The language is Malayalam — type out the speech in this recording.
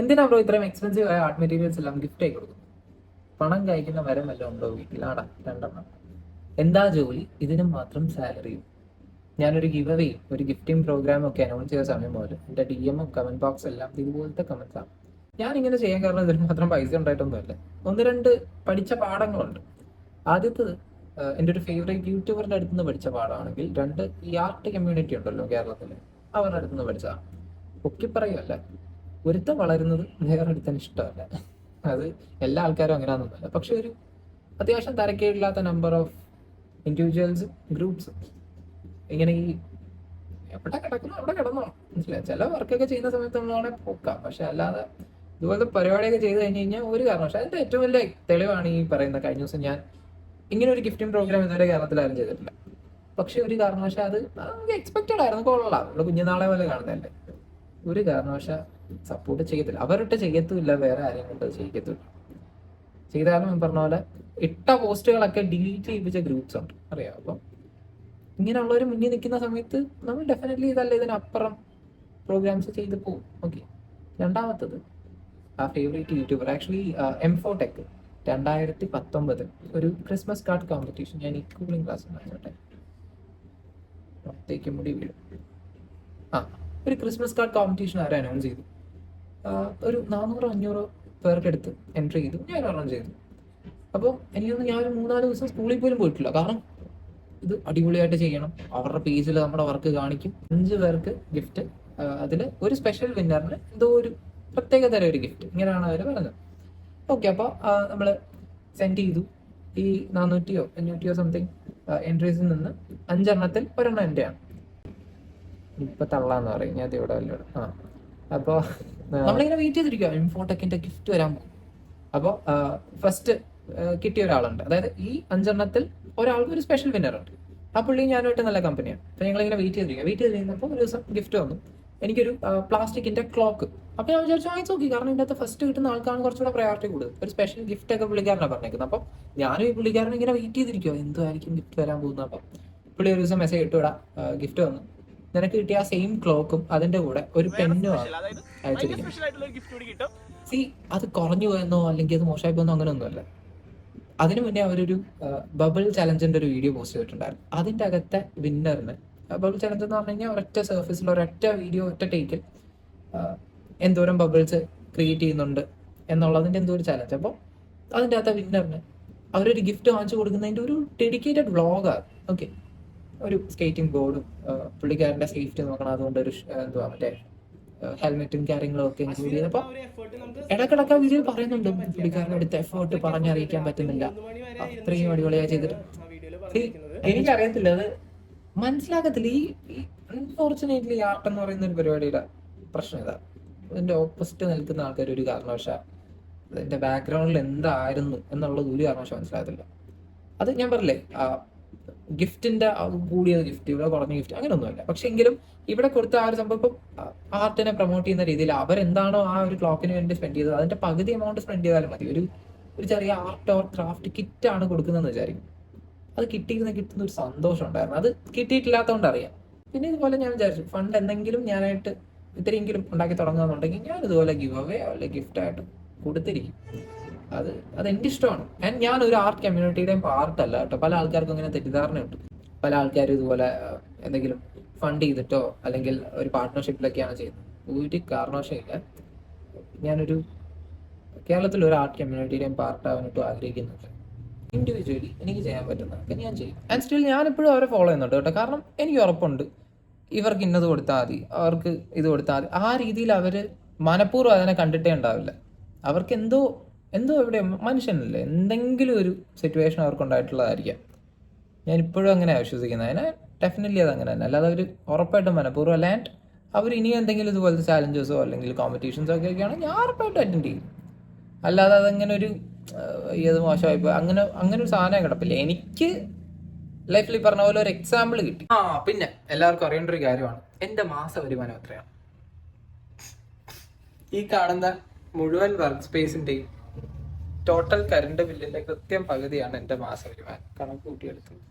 എന്തിനാ ബ്രോ ഇത്രയും എക്സ്പെൻസീവ് ആയ ആർട്ട് മെറ്റീരിയൽസ് എല്ലാം ഗിഫ്റ്റ് ആയി കൊടുക്കും പണം കഴിക്കുന്ന വരം വല്ലതും ഉണ്ടോ വീട്ടിലാടാ? രണ്ടെണ്ണം. എന്താ ജോലി? ഇതിനും മാത്രം സാലറിയും ഞാനൊരു ഗിവവേയും ഒരു ഗിഫ്റ്റിംഗ് പ്രോഗ്രാം ഒക്കെ അനൗൺസ് ചെയ്ത സമയം പോലെ എന്റെ ഡി എമ്മും കമന്റ് ബോക്സ് എല്ലാം ഇതുപോലത്തെ കമന്റ്സ് ആണ്. ഞാൻ ഇങ്ങനെ ചെയ്യാൻ കാരണം ഇതിന് മാത്രം പൈസ ഉണ്ടായിട്ടൊന്നുമല്ല. ഒന്ന് രണ്ട് പഠിച്ച പാഠങ്ങളുണ്ട്. ആദ്യത്തത് എന്റെ ഒരു ഫേവറേറ്റ് യൂട്യൂബറിന്റെ അടുത്ത് നിന്ന് പഠിച്ച പാഠമാണെങ്കിൽ രണ്ട് ഈ ആർട്ട് കമ്മ്യൂണിറ്റി ഉണ്ടല്ലോ കേരളത്തിൽ അവരുടെ അടുത്ത് നിന്ന് പഠിച്ചതാണ്. പൊക്കി പറയുമല്ല ഒരുത്തൻ വളരുന്നത് വേറെ ഒരുത്തൻ ഇഷ്ടമല്ല. അത് എല്ലാ ആൾക്കാരും അങ്ങനെയാണെന്നല്ല പക്ഷെ ഒരു അത്യാവശ്യം തരക്കേടില്ലാത്ത നമ്പർ ഓഫ് ഇൻഡിവിജ്വൽസ് ഗ്രൂപ്പ്സ് ഇങ്ങനെ ഈ എവിടെ കിടക്കുന്നു അവിടെ കിടന്നോ. മനസ്സിലായി? ചില വർക്കൊക്കെ ചെയ്യുന്ന സമയത്ത് നമ്മളാണെങ്കിൽ പോക്കാം. പക്ഷെ അല്ലാതെ ഇതുപോലത്തെ പരിപാടിയൊക്കെ ചെയ്ത് കഴിഞ്ഞ് കഴിഞ്ഞാൽ ഒരു കാരണം പക്ഷെ അതിന്റെ ഏറ്റവും വലിയ തെളിവാണ് ഈ പറയുന്ന കഴിഞ്ഞ ദിവസം ഞാൻ ഇങ്ങനെ ഒരു ഗിഫ്റ്റിംഗ് പ്രോഗ്രാം ഇതുവരെ കേരളത്തിൽ ആരും ചെയ്തിട്ടില്ല. പക്ഷെ ഒരു കാരണവശാൽ അത് എക്സ്പെക്റ്റഡ് ആയിരുന്നു. കൊള്ളാം. ഇവിടെ കുഞ്ഞുനാളെ പോലെ കാണുന്നതല്ലേ. ഒരു കാരണവശാൽ സപ്പോർട്ട് ചെയ്യത്തില്ല. അവരിട്ട് ചെയ്യത്തുമില്ല വേറെ ആരെയും കൊണ്ട് ചെയ്യത്തില്ല. ചെയ്താലും ഞാൻ പറഞ്ഞ പോലെ ഇട്ട പോസ്റ്റുകളൊക്കെ ഡിലീറ്റ് ചെയ്യിപ്പിച്ച ഗ്രൂപ്പ്സ് ഉണ്ട്. അറിയാം അപ്പം ഇങ്ങനെയുള്ളവർ മുന്നിൽ നിൽക്കുന്ന സമയത്ത് നമ്മൾ ഡെഫിനറ്റ്ലി ഇതല്ല ഇതിനപ്പുറം പ്രോഗ്രാംസ് ചെയ്ത് പോകും ഓക്കെ രണ്ടാമത്തത് ആ favourite youtuber actually M four tech രണ്ടായിരത്തി പത്തൊമ്പത് ഒരു ക്രിസ്മസ് കാർഡ് കോമ്പറ്റീഷൻ ഞാൻ ഈ കൂളിംഗ് ക്ലാസ് നടന്നോട്ടെ പുറത്തേക്ക് മുടി വീഴും. ആ ഒരു ക്രിസ്മസ് കാർഡ് കോമ്പറ്റീഷൻ ആരും അനൗൺസ് ചെയ്തു ഒരു നാനൂറോ അഞ്ഞൂറോ പേർക്കെടുത്ത് എൻട്രി ചെയ്തു. ഞാൻ ഒരെണ്ണം ചെയ്തു. അപ്പോൾ എനിക്കൊന്ന് ഞാൻ ഒരു മൂന്നാൽ ദിവസം സ്കൂളിൽ പോലും പോയിട്ടില്ല. കാരണം ഇത് അടിപൊളിയായിട്ട് ചെയ്യണം. അവരുടെ പേജിൽ നമ്മുടെ വർക്ക് കാണിക്കും. അഞ്ച് പേർക്ക് ഗിഫ്റ്റ് അതിൽ ഒരു സ്പെഷ്യൽ വിന്നറിന് എന്തോ ഒരു പ്രത്യേക തരം ഒരു ഗിഫ്റ്റ് ഇങ്ങനെയാണ് അവർ പറഞ്ഞത്. ഓക്കെ അപ്പോൾ നമ്മൾ സെൻഡ് ചെയ്തു. ഈ നാനൂറ്റിയോ അഞ്ഞൂറ്റിയോ സംതിങ് എൻട്രീസിൽ നിന്ന് അഞ്ചെണ്ണത്തിൽ ഒരെണ്ണം എന്റെയാണ് ഇപ്പം തള്ളാന്ന് പറയും. ഞാൻ ഇവിടെ വല്ലവിടെ ആ. അപ്പോൾ നമ്മളിങ്ങനെ വെയിറ്റ് ചെയ്തിരിക്കുക ഇൻഫോടെക്കിന്റെ ഗിഫ്റ്റ് വരാൻ പോകും അപ്പോൾ ഫസ്റ്റ് കിട്ടിയ ഒരാളുണ്ട്. അതായത് ഈ അഞ്ചെണ്ണത്തിൽ ഒരാൾക്ക് ഒരു സ്പെഷ്യൽ വിന്നർ ഉണ്ട്. ആ പുള്ളി ഞാനുമായിട്ട് നല്ല കമ്പനിയാണ് അപ്പോൾ ഞങ്ങളിങ്ങനെ വെയിറ്റ് ചെയ്തിരിക്കുക വെയിറ്റ് ചെയ്തിരുന്നപ്പോൾ ഒരു ദിവസം ഗിഫ്റ്റ് വന്നു. എനിക്കൊരു പ്ലാസ്റ്റിക്കിന്റെ ക്ലോക്ക് അപ്പോൾ ഞാൻ വിചാരിച്ചു വാങ്ങിച്ചു നോക്കി കാരണം ഇതിന്റെ അകത്ത് ഫസ്റ്റ് കിട്ടുന്ന ആൾക്കാണ് കുറച്ചുകൂടെ പ്രയോറിറ്റി കൂടുതൽ. ഒരു സ്പെഷ്യൽ ഗിഫ്റ്റ് ഒക്കെ പുള്ളിക്കാരനാണ് പറഞ്ഞേക്കുന്നത്. അപ്പം ഞാനും ഈ പുള്ളിക്കാരനെ ഇങ്ങനെ വെയിറ്റ് ചെയ്തിരിക്കുമോ എന്തായിരിക്കും ഗിഫ്റ്റ് വരാൻ പോകുന്നത്? അപ്പം പുള്ളി ഒരു ദിവസം മെസ്സേജ് ഇട്ടുവിടാ ഗിഫ്റ്റ് വന്നു. നിനക്ക് കിട്ടിയ ആ സെയിം ക്ലോക്കും അതിന്റെ കൂടെ ഒരു പെന്നുമാണ് അയച്ചിരിക്കും സി അത് കുറഞ്ഞു പോയെന്നോ അല്ലെങ്കിൽ അത് മോശമായി പോയെന്നോ അങ്ങനെ ഒന്നുമല്ല അതിനു മുന്നേ അവരൊരു ബബിൾ ചലഞ്ചിന്റെ ഒരു വീഡിയോ പോസ്റ്റ് ചെയ്തിട്ടുണ്ടായിരുന്നു. അതിന്റെ അകത്തെ വിന്നറിന് ബബിൾ ചലഞ്ച് എന്ന് പറഞ്ഞു കഴിഞ്ഞാൽ ഒരൊറ്റ സർഫസിൽ ഒരൊറ്റ വീഡിയോ ഒറ്റ ടേക്കിൽ എന്തോരം ബബിൾസ് ക്രിയേറ്റ് ചെയ്യുന്നുണ്ട് എന്നുള്ളതിന്റെ എന്തോ ഒരു ചലഞ്ച് അപ്പോൾ അതിന്റെ അകത്തെ വിന്നറിന് അവരൊരു ഗിഫ്റ്റ് വാങ്ങിച്ചു കൊടുക്കുന്നതിന്റെ ഒരു ഡെഡിക്കേറ്റഡ് വ്ളോഗാണ് ഓക്കെ ഒരു സ്കേറ്റിംഗ് ബോർഡും പുള്ളിക്കാരന്റെ സേഫ്റ്റി നോക്കണം. അതുകൊണ്ട് ഒരു എന്തുവാ മറ്റേ ഹെൽമെറ്റും കാര്യങ്ങളും ഒക്കെ ഇൻക്ലൂഡ് ചെയ്തപ്പോൾ ഇടക്കിടക്ക് വീഡിയോ പറയുന്നുണ്ട്. പുള്ളിക്കാരന്റെ അടുത്ത് എഫേർട്ട് പറഞ്ഞറിയിക്കാൻ പറ്റുന്നില്ല. അത്രയും അടിപൊളിയായി ചെയ്തിട്ട്. എനിക്കറിയത്തില്ല അത് മനസ്സിലാക്കത്തില്ല. ഈ അൺഫോർച്ചുനേറ്റ്ലി ആർട്ട് എന്ന് പറയുന്ന ഒരു പരിപാടിയുടെ പ്രശ്നം ഇതാ. ഇതിന്റെ ഓപ്പോസിറ്റ് നിൽക്കുന്ന ആൾക്കാർ ഒരു കാരണവശാൽ അതിന്റെ ബാക്ക്ഗ്രൗണ്ടിൽ എന്തായിരുന്നു എന്നുള്ളത് ഒരു കാരണവശാൽ മനസ്സിലാകത്തില്ല. അത് ഞാൻ പറഞ്ഞില്ലേ ഗിഫ്റ്റിന്റെ കൂടിയത് ഗിഫ്റ്റ് ഇവിടെ കുറഞ്ഞ ഗിഫ്റ്റ് അങ്ങനെയൊന്നുമില്ല പക്ഷെ എങ്കിലും ഇവിടെ കൊടുത്ത ആ ഒരു സംഭവം ഇപ്പം ആർട്ടിനെ പ്രൊമോട്ട് ചെയ്യുന്ന രീതിയിൽ അവരെന്താണോ ആ ഒരു ക്ലോക്കിന് വേണ്ടി സ്പെൻഡ് ചെയ്തത് അതിന്റെ പകുതി എമൗണ്ട് സ്പെൻഡ് ചെയ്താലും മതി. ഒരു ഒരു ചെറിയ ആർട്ട് ഓർ ക്രാഫ്റ്റ് കിറ്റ് ആണ് കൊടുക്കുന്നതെന്ന് വിചാരിക്കും അത് കിട്ടിയിരുന്ന കിട്ടുന്ന ഒരു സന്തോഷം ഉണ്ടായിരുന്നു. അത് കിട്ടിയിട്ടില്ലാത്തതുകൊണ്ട് അറിയാം. പിന്നെ ഇതുപോലെ ഞാൻ വിചാരിച്ചു ഫണ്ട് എന്തെങ്കിലും ഞാനായിട്ട് ഇത്രയെങ്കിലും ഉണ്ടാക്കി തുടങ്ങുന്നുണ്ടെങ്കിൽ ഞാൻ ഇതുപോലെ ഗിവ് അവേ അല്ലെങ്കിൽ ഗിഫ്റ്റ് ആയിട്ട് കൊടുത്തിരിക്കും. അത് എന്റെ ഇഷ്ടമാണ് ഞാൻ ഒരു ആർട്ട് കമ്മ്യൂണിറ്റിയുടെയും പാർട്ടല്ല കേട്ടോ. പല ആൾക്കാർക്കും ഇങ്ങനെ തെറ്റിദ്ധാരണയുണ്ട് പല ആൾക്കാരും ഇതുപോലെ എന്തെങ്കിലും ഫണ്ട് ചെയ്തിട്ടോ അല്ലെങ്കിൽ ഒരു പാർട്ട്ണർഷിപ്പിലൊക്കെയാണ് ചെയ്യുന്നത്. ഒരു കാരണവശമില്ല ഞാനൊരു കേരളത്തിൽ ഒരു ആർട്ട് കമ്മ്യൂണിറ്റിയുടെയും പാർട്ടാവാനായിട്ടും ആഗ്രഹിക്കുന്നുണ്ട്. ഇൻഡിവിജ്വലി എനിക്ക് ചെയ്യാൻ പറ്റുന്നതൊക്കെ ഞാൻ ചെയ്യും. ആൻഡ് സ്റ്റിൽ ഞാൻ ഇപ്പോഴും അവരെ ഫോളോ ചെയ്യുന്നുണ്ട് കേട്ടോ. കാരണം എനിക്ക് ഉറപ്പുണ്ട്. ഇവർക്ക് ഇന്നത് കൊടുത്താൽ മതി. അവർക്ക് ഇത് കൊടുത്താൽ മതി. ആ രീതിയിൽ അവർ മനഃപൂർവം അതിനെ കണ്ടിട്ടേ ഉണ്ടാവില്ല. അവർക്ക് എന്തോ എന്തോ ഇവിടെ മനുഷ്യനല്ലേ? എന്തെങ്കിലും ഒരു സിറ്റുവേഷൻ അവർക്കുണ്ടായിട്ടുള്ളതായിരിക്കാം. ഞാൻ ഇപ്പോഴും അങ്ങനെ വിശ്വസിക്കുന്നത് അതിനെ ഡെഫിനറ്റ്ലി അത് അങ്ങനെ തന്നെ. അല്ലാതെ അവർ ഉറപ്പായിട്ടും മനഃപൂർവം ആൻഡ് അവർ ഇനി എന്തെങ്കിലും ഇതുപോലത്തെ ചാലഞ്ചസോ അല്ലെങ്കിൽ കോമ്പറ്റീഷൻസോ ഒക്കെ ഒക്കെയാണ് ഞാൻ ഉറപ്പായിട്ടും അറ്റൻഡ് ചെയ്യും. അല്ലാതെ അതങ്ങനെ ഒരു ഏത് മോശമായി പോയി. അങ്ങനെ അങ്ങനെ ഒരു സാധനം കിടപ്പില്ല. എനിക്ക് ലൈഫിൽ പറഞ്ഞ പോലെ ഒരു എക്സാമ്പിൾ കിട്ടി. ആ പിന്നെ എല്ലാവർക്കും അറിയേണ്ട ഒരു കാര്യമാണ്. എന്റെ മാസ വരുമാനം എത്രയാണ്? ഈ കാണുന്ന മുഴുവൻ വർക്ക് സ്പേസിന്റെയും ടോട്ടൽ കറണ്ട് ബില്ലിന്റെ കൃത്യം പകുതിയാണ് എന്റെ മാസ വരുമാനം. കണക്ക് കൂട്ടിയെടുത്തത്